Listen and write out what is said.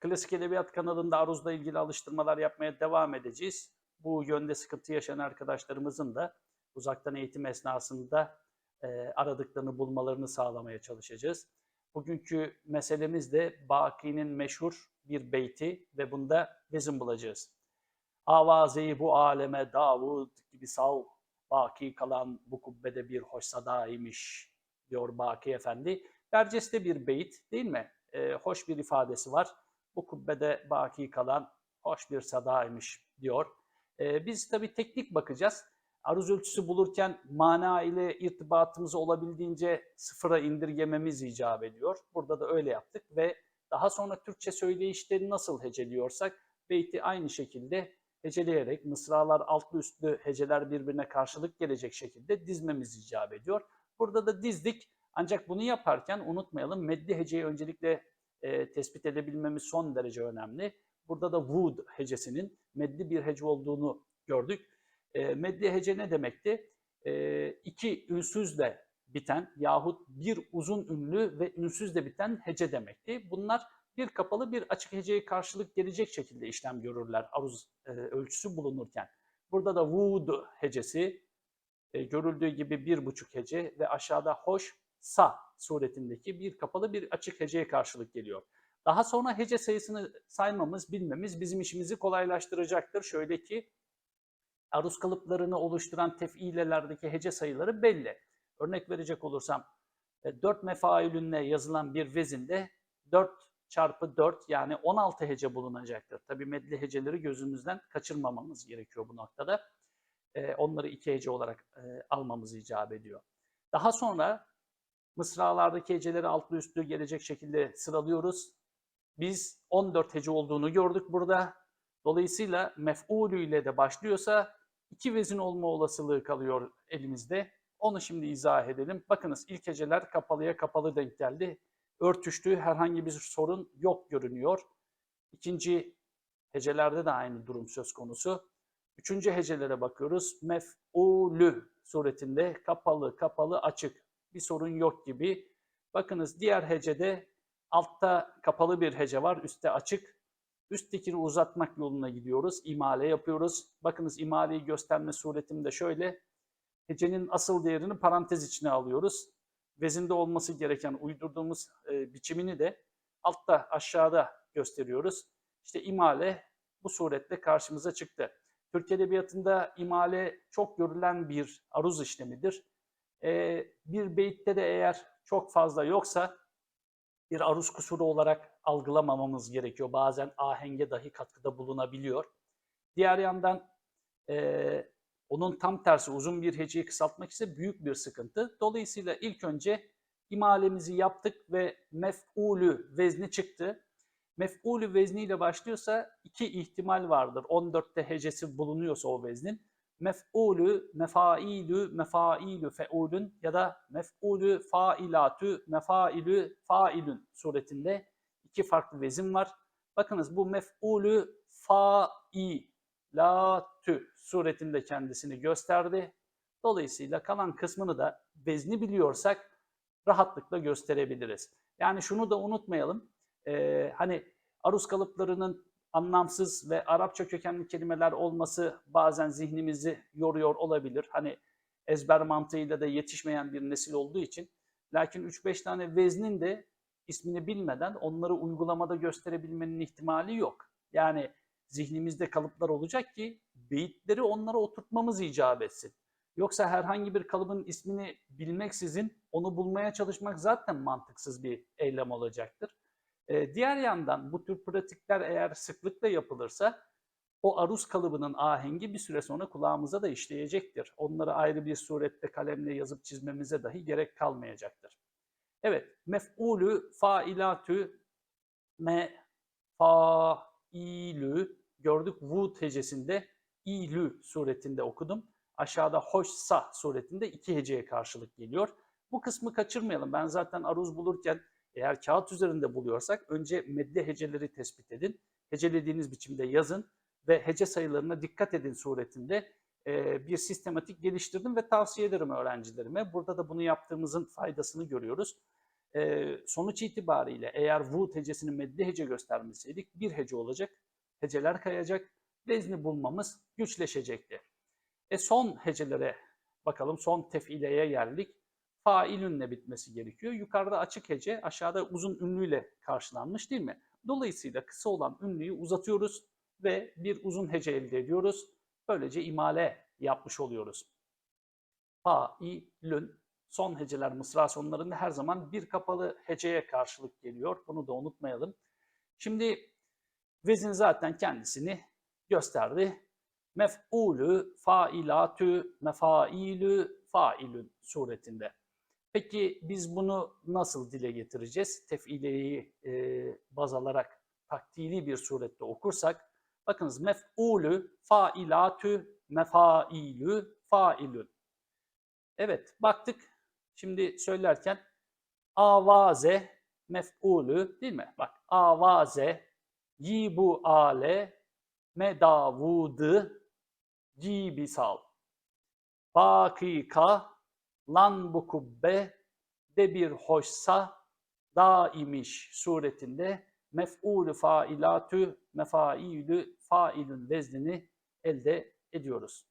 Klasik Edebiyat kanalında aruzla ilgili alıştırmalar yapmaya devam edeceğiz. Bu yönde sıkıntı yaşayan arkadaşlarımızın da uzaktan eğitim esnasında e, aradıklarını bulmalarını sağlamaya çalışacağız. Bugünkü meselemiz de Baki'nin meşhur bir beyti ve bunda vezin bulacağız. Avazeyi bu aleme Davud gibi sal, baki kalan bu kubbede bir hoş sadaymış diyor Baki Efendi. Berceste bir beyit değil mi? Ee, hoş bir ifadesi var. Bu kubbede baki kalan hoş bir sadaymış diyor. Ee, biz tabii teknik bakacağız. Aruz ölçüsü bulurken mana ile irtibatımızı olabildiğince sıfıra indirgememiz icap ediyor. Burada da öyle yaptık ve daha sonra Türkçe söyleyişleri nasıl heceliyorsak beyti aynı şekilde heceleyerek mısralar altlı üstlü heceler birbirine karşılık gelecek şekilde dizmemiz icap ediyor. Burada da dizdik ancak bunu yaparken unutmayalım meddi heceyi öncelikle e, tespit edebilmemiz son derece önemli. Burada da wood hecesinin meddi bir hece olduğunu gördük. E, meddi hece ne demekti? E, iki ünsüzle biten yahut bir uzun ünlü ve ünsüzle biten hece demekti. Bunlar bir kapalı bir açık heceye karşılık gelecek şekilde işlem görürler aruz e, ölçüsü bulunurken. Burada da wood hecesi e, görüldüğü gibi bir buçuk hece ve aşağıda hoş sa suretindeki bir kapalı bir açık heceye karşılık geliyor. Daha sonra hece sayısını saymamız, bilmemiz bizim işimizi kolaylaştıracaktır. Şöyle ki aruz kalıplarını oluşturan tef'ilelerdeki hece sayıları belli. Örnek verecek olursam 4 mefailünle yazılan bir vezinde 4 çarpı 4 yani 16 hece bulunacaktır. Tabi medli heceleri gözümüzden kaçırmamamız gerekiyor bu noktada. Onları iki hece olarak almamız icap ediyor. Daha sonra mısralardaki heceleri altlı üstlü gelecek şekilde sıralıyoruz. Biz 14 hece olduğunu gördük burada. Dolayısıyla mef'ulü ile de başlıyorsa iki vezin olma olasılığı kalıyor elimizde. Onu şimdi izah edelim. Bakınız ilk heceler kapalıya kapalı denk geldi. Örtüştüğü herhangi bir sorun yok görünüyor. İkinci hecelerde de aynı durum söz konusu. Üçüncü hecelere bakıyoruz. Mef'ulü suretinde kapalı kapalı açık bir sorun yok gibi. Bakınız diğer hecede altta kapalı bir hece var, üstte açık. Üsttekini uzatmak yoluna gidiyoruz. İmale yapıyoruz. Bakınız imaleyi gösterme suretimde şöyle. Hecenin asıl değerini parantez içine alıyoruz. Vezinde olması gereken uydurduğumuz e, biçimini de altta aşağıda gösteriyoruz. İşte imale bu surette karşımıza çıktı. Türk Edebiyatı'nda imale çok görülen bir aruz işlemidir. E, bir beytte de eğer çok fazla yoksa bir aruz kusuru olarak algılamamamız gerekiyor. Bazen ahenge dahi katkıda bulunabiliyor. Diğer yandan e, onun tam tersi uzun bir heceyi kısaltmak ise büyük bir sıkıntı. Dolayısıyla ilk önce imalemizi yaptık ve mef'ulü vezni çıktı. Mef'ulü vezniyle başlıyorsa iki ihtimal vardır. 14'te hecesi bulunuyorsa o veznin. Mef'ulü, mefailü, mefailü fe'ulün ya da mef'ulü failatü, mefailü failün suretinde iki farklı vezin var. Bakınız bu mef'ulü failatü suretinde kendisini gösterdi. Dolayısıyla kalan kısmını da vezni biliyorsak rahatlıkla gösterebiliriz. Yani şunu da unutmayalım. Ee, hani aruz kalıplarının anlamsız ve Arapça kökenli kelimeler olması bazen zihnimizi yoruyor olabilir. Hani ezber mantığıyla da yetişmeyen bir nesil olduğu için. Lakin 3-5 tane veznin de ismini bilmeden onları uygulamada gösterebilmenin ihtimali yok. Yani zihnimizde kalıplar olacak ki beyitleri onlara oturtmamız icap etsin. Yoksa herhangi bir kalıbın ismini bilmeksizin onu bulmaya çalışmak zaten mantıksız bir eylem olacaktır. Ee, diğer yandan bu tür pratikler eğer sıklıkla yapılırsa o aruz kalıbının ahengi bir süre sonra kulağımıza da işleyecektir. Onları ayrı bir surette kalemle yazıp çizmemize dahi gerek kalmayacaktır. Evet, mef'ulü failatü me failü gördük vud hecesinde ilü suretinde okudum. Aşağıda hoşsa suretinde iki heceye karşılık geliyor. Bu kısmı kaçırmayalım. Ben zaten aruz bulurken eğer kağıt üzerinde buluyorsak önce medde heceleri tespit edin. Hecelediğiniz biçimde yazın ve hece sayılarına dikkat edin suretinde e, bir sistematik geliştirdim ve tavsiye ederim öğrencilerime. Burada da bunu yaptığımızın faydasını görüyoruz. e, sonuç itibariyle eğer Wood hecesini meddi hece göstermeseydik bir hece olacak. Heceler kayacak. Vezni bulmamız güçleşecekti. E son hecelere bakalım. Son tefileye geldik. Failünle bitmesi gerekiyor. Yukarıda açık hece, aşağıda uzun ünlüyle karşılanmış değil mi? Dolayısıyla kısa olan ünlüyü uzatıyoruz ve bir uzun hece elde ediyoruz. Böylece imale yapmış oluyoruz. Failün son heceler mısra sonlarında her zaman bir kapalı heceye karşılık geliyor. Bunu da unutmayalım. Şimdi vezin zaten kendisini gösterdi. Mef'ulü, failatü, mefailü, failün suretinde. Peki biz bunu nasıl dile getireceğiz? Tefileyi e, baz alarak taktili bir surette okursak, bakınız mef'ulü, failatü, mefailü, failün. Evet, baktık. Şimdi söylerken avaze mef'ulü değil mi? Bak avaze yibu ale medavudı cibisal bakika lan bu kubbe de bir hoşsa da imiş suretinde mef'ulü failatü mefailü failün veznini elde ediyoruz.